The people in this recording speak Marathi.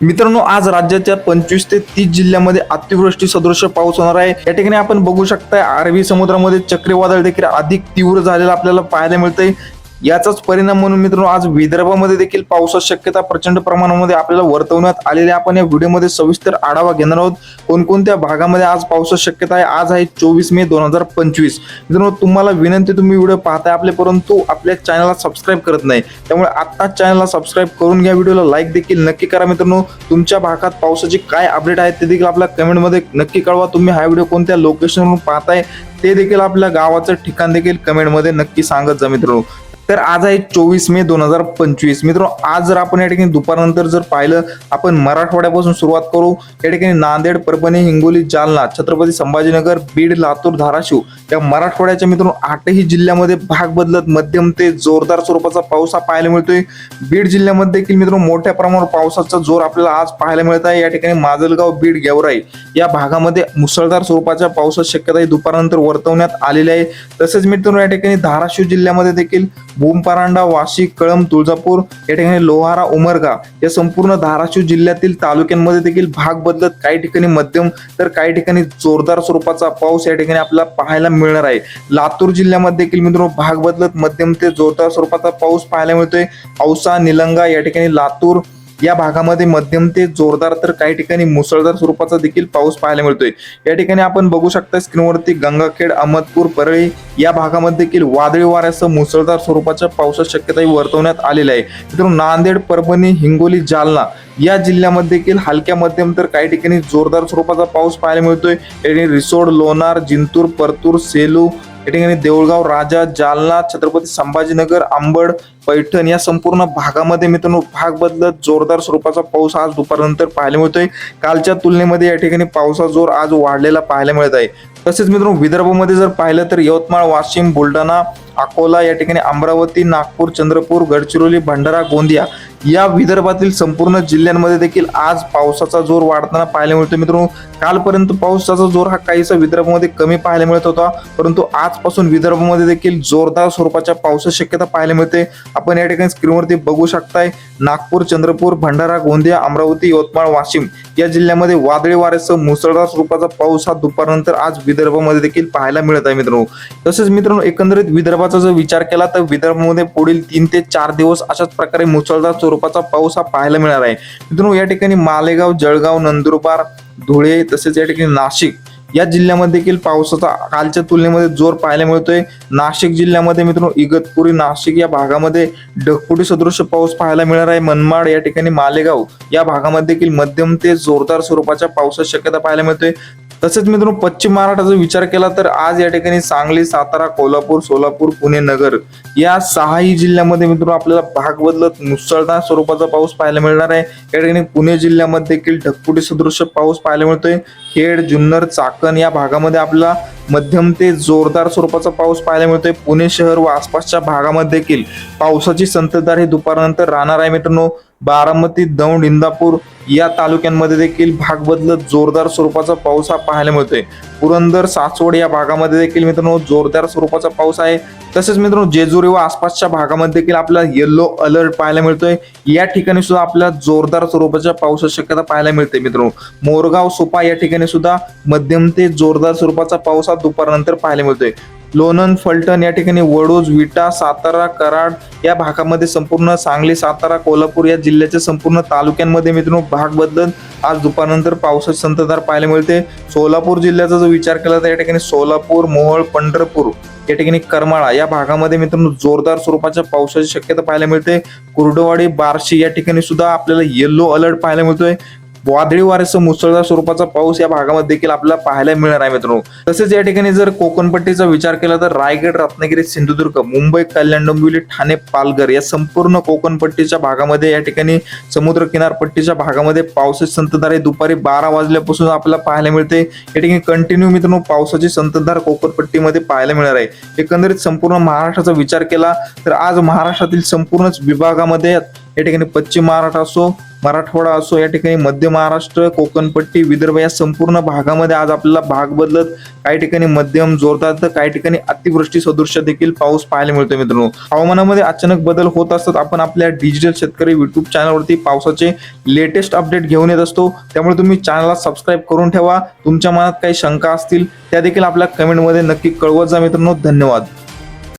मित्रांनो आज राज्याच्या पंचवीस ते तीस जिल्ह्यामध्ये अतिवृष्टी सदृश पाऊस होणार आहे. या ठिकाणी आपण बघू शकता अरबी समुद्रामध्ये चक्रीवादळ देखील अधिक तीव्र झालेलं आपल्याला पाहायला मिळतंय. याचाच परिणाम म्हणून मित्रांनो आज विदर्भामध्ये देखील पावसाची शक्यता प्रचंड प्रमाणामध्ये आपल्याला वर्तवण्यात आलेली आपण या व्हिडिओमध्ये सविस्तर आढावा घेणार आहोत. कोणकोणत्या भागामध्ये आज पावसाची शक्यता आहे? आज आहे चोवीस मे दोन हजार पंचवीस. मित्रांनो तुम्हाला विनंती तुम्ही व्हिडिओ पाहताय आपले परंतु आपल्या चॅनलला सबस्क्राईब करत नाही. त्यामुळे आत्ताच चॅनलला सबस्क्राईब करून घ्या. व्हिडिओला लाईक देखील नक्की करा मित्रांनो. तुमच्या भागात पावसाची काय अपडेट आहेत ते देखील आपल्या कमेंटमध्ये नक्की कळवा. तुम्ही हा व्हिडिओ कोणत्या लोकेशनवरून पाहताय ते देखील आपल्या गावाचं ठिकाण देखील कमेंटमध्ये नक्की सांगत जा मित्रांनो. तर आज आहे चोवीस मे दोन हजार पंचवीस. मित्र आज जर आपण या ठिकाणी दुपारनंतर जर पाहिलं आपण मराठवाड्यापासून सुरुवात करू. या ठिकाणी नांदेड परभणी हिंगोली जालना छत्रपती संभाजीनगर बीड लातूर धाराशिव या मराठवाड्याच्या मित्रांनो आठही जिल्ह्यामध्ये भाग बदलत मध्यम ते जोरदार स्वरूपाचा पाऊस हा पाहायला मिळतोय. बीड जिल्ह्यामध्ये देखील मित्रांनो मोठ्या प्रमाणावर पावसाचा जोर आपल्याला आज पाहायला मिळत आहे. या ठिकाणी माजलगाव बीड गेवराई या भागामध्ये मुसळधार स्वरूपाच्या पावसाची शक्यता ही दुपारनंतर वर्तवण्यात आलेली आहे. तसेच मित्रांनो या ठिकाणी धाराशिव जिल्ह्यामध्ये देखील भूमपरांडा वाशी कळंब तुळजापूर या ठिकाणी लोहारा उमरगा या संपूर्ण धाराशिव जिल्ह्यातील तालुक्यांमध्ये देखील भाग बदलत काही ठिकाणी मध्यम तर काही ठिकाणी जोरदार स्वरूपाचा पाऊस या ठिकाणी आपल्याला पाहायला मिळणार आहे. लातूर जिल्ह्यामध्ये देखील मित्रांनो भाग बदलत मध्यम ते जोरदार स्वरूपाचा पाऊस पाहायला मिळतोय. औसा निलंगा या ठिकाणी लातूर या भागामध्ये मध्यम ते जोरदार तर काही ठिकाणी मुसळधार स्वरूपाचा देखील पाऊस पाहायला मिळतोय. या ठिकाणी आपण बघू शकता स्क्रीनवरती गंगाखेड अहमदपूर परळी या भागामध्ये देखील वादळी वाऱ्यासह मुसळधार स्वरूपाच्या पावसाची शक्यताही वर्तवण्यात आलेली आहे. मित्रांनो नांदेड परभणी हिंगोली जालना या जिल्ह्यामध्ये देखील हलक्या मध्यम तर काही ठिकाणी जोरदार स्वरूपाचा पाऊस पाहायला मिळतोय. या ठिकाणी रिसोड लोणार जिंतूर परतूर सेलू या ठिकाणी देऊळगाव राजा जालना छत्रपती संभाजीनगर अंबड पैठण या संपूर्ण भागामध्ये मित्रांनो भाग बदलत जोरदार स्वरूपाचा पाऊस आज दुपारनंतर पाहायला मिळतोय. कालच्या तुलनेमध्ये या ठिकाणी पावसाचा जोर आज वाढलेला पाहायला मिळत आहे. तसेच मित्रांनो विदर्भामध्ये जर पाहिलं तर यवतमाळ वाशिम बुलढाणा अकोला या ठिकाणी अमरावती नागपूर चंद्रपूर गडचिरोली भंडारा गोंदिया या विदर्भातील संपूर्ण जिल्ह्यांमध्ये देखील आज पावसाचा जोर वाढताना पाहायला मिळतो मित्रांनो कालपर्यंत पावसाचा जोर हा काहीसा विदर्भामध्ये कमी पाहायला मिळत होता. परंतु आजपासून विदर्भामध्ये देखील जोरदार स्वरूपाच्या पावसाची शक्यता पाहायला मिळते. आपण या ठिकाणी स्क्रीनवरती बघू शकताय नागपूर चंद्रपूर भंडारा गोंदिया अमरावती यवतमाळ वाशिम या जिल्ह्यामध्ये वादळी वाऱ्यासह मुसळधार स्वरूपाचा पाऊस हा दुपारनंतर आज विदर्भामध्ये देखील पाहायला मिळत आहे मित्रांनो. तसेच मित्रांनो एकंदरीत विदर्भाचा जर विचार केला तर विदर्भामध्ये पुढील तीन ते चार दिवस अशाच प्रकारे मुसळधार स्वरूपाचा पाऊस हा पाहायला मिळणार आहे. मित्रांनो या ठिकाणी मालेगाव जळगाव नंदुरबार धुळे तसेच या ठिकाणी नाशिक या जिल्ह्यामध्ये देखील पावसाचा कालच्या तुलनेमध्ये जोर पाहायला मिळतोय. नाशिक जिल्ह्यामध्ये मित्रांनो इगतपुरी नाशिक या भागामध्ये ढगफुटी सदृश पाऊस पाहायला मिळणार आहे. मनमाड या ठिकाणी मालेगाव या भागामध्ये देखील मध्यम ते जोरदार स्वरूपाच्या पावसाची शक्यता पाहायला मिळतोय. तसेच मित्रांनो पश्चिम महाराष्ट्राचा विचार केला तर आज या ठिकाणी सांगली सातारा कोल्हापूर सोलापूर पुणे नगर या सहाही जिल्ह्यामध्ये मित्रांनो आपल्याला भाग बदलत मुसळधार स्वरूपाचा पाऊस पाहायला मिळणार आहे. या ठिकाणी पुणे जिल्ह्यामध्ये देखील ढकपुटी सदृश पाऊस पाहायला मिळतोय. खेड जुन्नर चाकण या भागामध्ये आपल्याला मध्यम ते जोरदार स्वरूपाचा पाऊस पाहायला मिळतोय. पुणे शहर व आसपासच्या भागामध्ये देखील पावसाची संततधार ही दुपारनंतर राहणार आहे मित्रांनो. बारामती दौंड इंदापूर या तालुक्यांमध्ये देखील भाग बदलत जोरदार स्वरूपाचा पाऊस हा पाहायला मिळतोय. पुरंदर सासवड या भागामध्ये देखील मित्रांनो जोरदार स्वरूपाचा पाऊस आहे. तसेच मित्रांनो जेजुरी व आसपासच्या भागामध्ये देखील आपल्याला येलो अलर्ट पाहायला मिळतोय. या ठिकाणी सुद्धा आपल्याला जोरदार स्वरूपाच्या पावसाची शक्यता पाहायला मिळते मित्रांनो. मोरगाव सोपा या ठिकाणी सुद्धा मध्यम ते जोरदार स्वरूपाचा पाऊस हा दुपारनंतर पाहायला मिळतोय. लोणंद फलटण या ठिकाणी वडूज विटा सातारा कराड या भागामध्ये संपूर्ण सांगली सातारा कोल्हापूर या जिल्ह्याच्या संपूर्ण तालुक्यांमध्ये मित्रांनो भाग बदलत आज दुपारनंतर पावसाची संततधार पाहायला मिळते. सोलापूर जिल्ह्याचा जो विचार केला तर या ठिकाणी सोलापूर मोहोळ पंढरपूर या ठिकाणी करमाळा या भागामध्ये मित्रांनो जोरदार स्वरूपाच्या पावसाची शक्यता पाहायला मिळते. कुर्डवाडी बार्शी या ठिकाणी सुद्धा आपल्याला येल्लो अलर्ट पाहायला मिळतोय. वादळी वाऱ्यासह मुसळधार स्वरूपाचा पाऊस या भागामध्ये देखील आपल्याला पाहायला मिळणार आहे मित्रांनो. तसेच या ठिकाणी जर कोकणपट्टीचा विचार केला तर रायगड रत्नागिरी सिंधुदुर्ग मुंबई कल्याण डोंबिवली ठाणे पालघर या संपूर्ण कोकणपट्टीच्या भागामध्ये या ठिकाणी समुद्र किनारपट्टीच्या भागामध्ये पावसाची संततधार हे दुपारी बारा वाजल्यापासून आपल्याला पाहायला मिळते. या ठिकाणी कंटिन्यू मित्रांनो पावसाची संततधार कोकणपट्टीमध्ये पाहायला मिळणार आहे. एकंदरीत संपूर्ण महाराष्ट्राचा विचार केला तर आज महाराष्ट्रातील संपूर्णच विभागामध्ये या ठिकाणी पश्चिम महाराष्ट्र असो मराठवाडा असो या ठिकाणी मध्य महाराष्ट्र कोकणपट्टी विदर्भ या संपूर्ण भागामध्ये आज आपल्याला भाग बदलत काही ठिकाणी मध्यम जोरदार तर काही ठिकाणी अतिवृष्टी सदृश्य देखील पाऊस पाहायला मिळतो मित्रांनो. हवामानामध्ये अचानक बदल होत असतात. आपण आपल्या डिजिटल शेतकरी युट्यूब चॅनलवरती पावसाचे लेटेस्ट अपडेट घेऊन येत असतो. त्यामुळे तुम्ही चॅनलला सबस्क्राईब करून ठेवा. तुमच्या मनात काही शंका असतील त्या देखील आपल्या कमेंटमध्ये नक्की कळवत जा मित्रांनो. धन्यवाद.